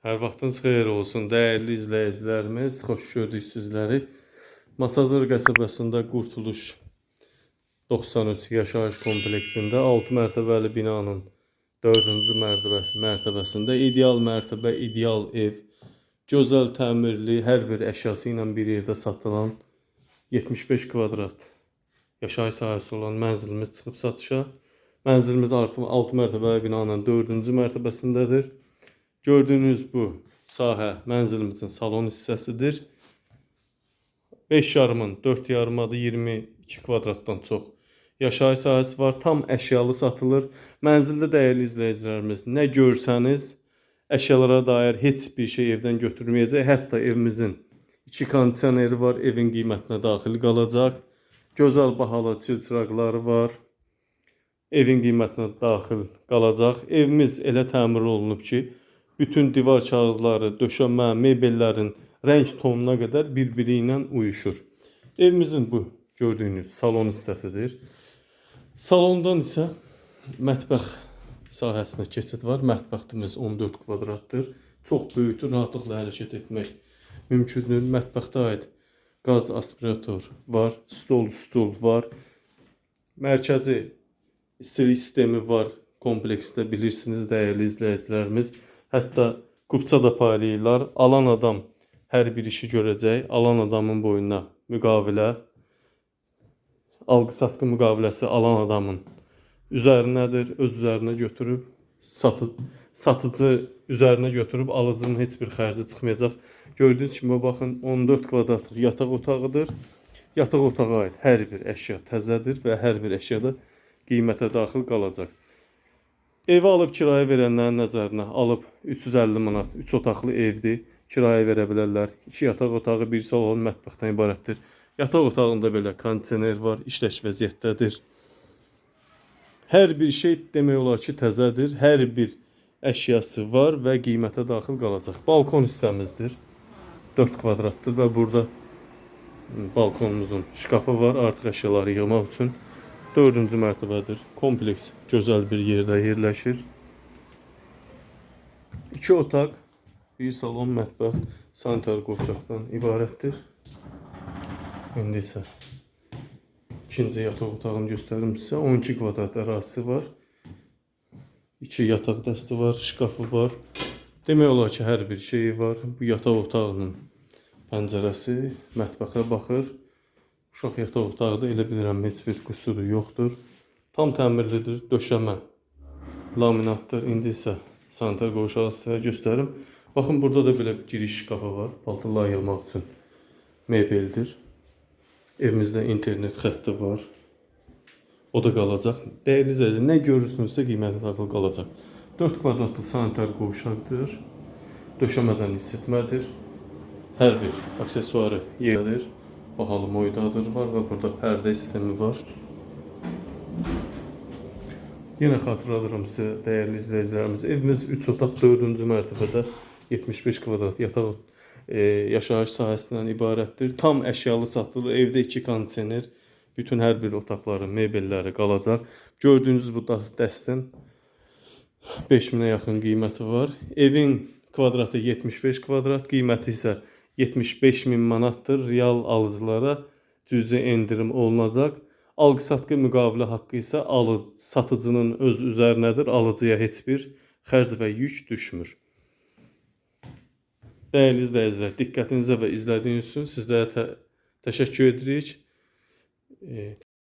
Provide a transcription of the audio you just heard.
Hər vaxtınız xeyir olsun, dəyərli izləyicilərimiz. Xoş gördük sizləri. Masazır qəsəbəsində Qurtuluş 93 yaşayış kompleksində 6 mərtəbəli binanın 4-cü mərtəbə, mərtəbəsində ideal mərtəbə, ideal ev, gözəl təmirli, hər bir əşyası ilə bir yerdə satılan 75 kvadrat yaşayış sahəsi olan mənzilimiz çıxıb satışa. Mənzilimiz 6 mərtəbəli binanın 4-cü mərtəbəsindədir. Gördüyünüz bu sahə mənzilimizin salon hissəsidir. 5 yarımın 4 yarımadı 22 kvadratdan çox yaşayış sahəsi var. Tam əşyalı satılır. Mənzildə dəyərli izləyicilərimiz, nə görsəniz əşyalara dair heç bir şey evdən götürməyəcək. Hətta evimizin iki kondisioneri var, evin qiymətinə daxil qalacaq. Gözəl bahalı çilçıraqları var. Evin qiymətinə daxil qalacaq. Evimiz elə təmir olunub ki, bütün divar kağızları, döşəmə, mebellərin rəng tonuna qədər bir-biri ilə uyuşur. Evimizin bu gördüyünüz salon hissəsidir. Salondan isə mətbəx sahəsinə keçid var. Mətbəximiz 14 kvadratdır. Çox böyükdür, rahatlıqla hərəkət etmək mümkündür. Mətbəxdə aid qaz aspirator var, stol, stul var. Mərkəzi istilik sistemi var kompleksdə bilirsiniz dəyərli izləyicilərimiz. Hətta qubça da paylayırlar. Alan adam hər bir işi görəcək. Alan adamın boynuna müqavilə alqı-satqı müqaviləsi alan adamın üzərinədir. Öz üzərinə götürüb satı satıcı üzərinə götürüb alıcının heç bir xərci çıxmayacaq. Gördüyünüz kimi baxın 14 kvadratlıq yataq otağıdır. Yataq otağa aid hər bir əşya təzədir və hər bir əşya da qiymətə daxil qalacaq. Evi alıb kirayə verənlərin nəzərinə alıb 350 manat 3 otaqlı evdir. Kirayə verə bilərlər. 2 yataq otağı, bir salon, mətbəxdən ibarətdir. Yataq otağında belə kondisioner var, işləş vəziyyətdədir. Hər bir şey demək olar ki, təzədir. Hər bir əşyası var və qiymətə daxil qalacaq. Balkon hissəmizdir. 4 kvadratdır və burada balkonumuzun şkafı var artıq əşyaları yığmaq üçün. 4-cü mərtəbədir. Kompleks gözəl bir yerdə yerləşir. 2 otaq, bir salon, mətbəx, sanitar qovşaqdan ibarətdir. İndi isə ikinci yataq otağını göstərim sizə. 12 kvadrat ərazisi var. 2 yataq dəsti var, şkafı var. Demək olar ki, hər bir şeyi var. Bu yataq otağının pəncərəsi mətbəxə baxır. Uşaq yataq otağı da elə bilirəm heç bir qüsuru yoxdur. Tam təmirlidir, döşəmə laminatdır. İndi isə sanitar qovşağı sizə göstərim. Baxın burada da belə giriş şkafı var. Paltarlar yığmaq üçün mebeldir. Evimizdə internet xətti var. O da qalacaq. Dəyərli izləyicilər, nə görürsünüzsə qiyməti daxil qalacaq. 4 kvadratlıq sanitar qovşaqdır. Döşəmədən isitmədir. Hər bir aksesuarı yerdir. Bahalı moydadır var və burada pərdə sistemi var. Yenə xatırladıram sizə dəyərli izləyicilərimiz, evimiz 3 otaq 4-cü mərtəbədə 75 kvadrat yataq e, yaşayış sahəsindən ibarətdir. Tam əşyalı satılır. Evdə 2 kondisioner, bütün hər bir otaqların mebelləri qalacaq. Gördüyünüz bu dəstin 5000-ə yaxın qiyməti var. Evin kvadratı 75 kvadrat, qiyməti isə 75 min manatdır. Real alıcılara cüzi endirim olunacaq. Alqı-satqı müqavilə haqqı isə alıcı satıcının öz üzərinədir. Alıcıya heç bir xərc və yük düşmür. Dəyərli izləyicilər, diqqətinizə və izlədiyiniz üçün sizlərə tə təşəkkür edirik. E,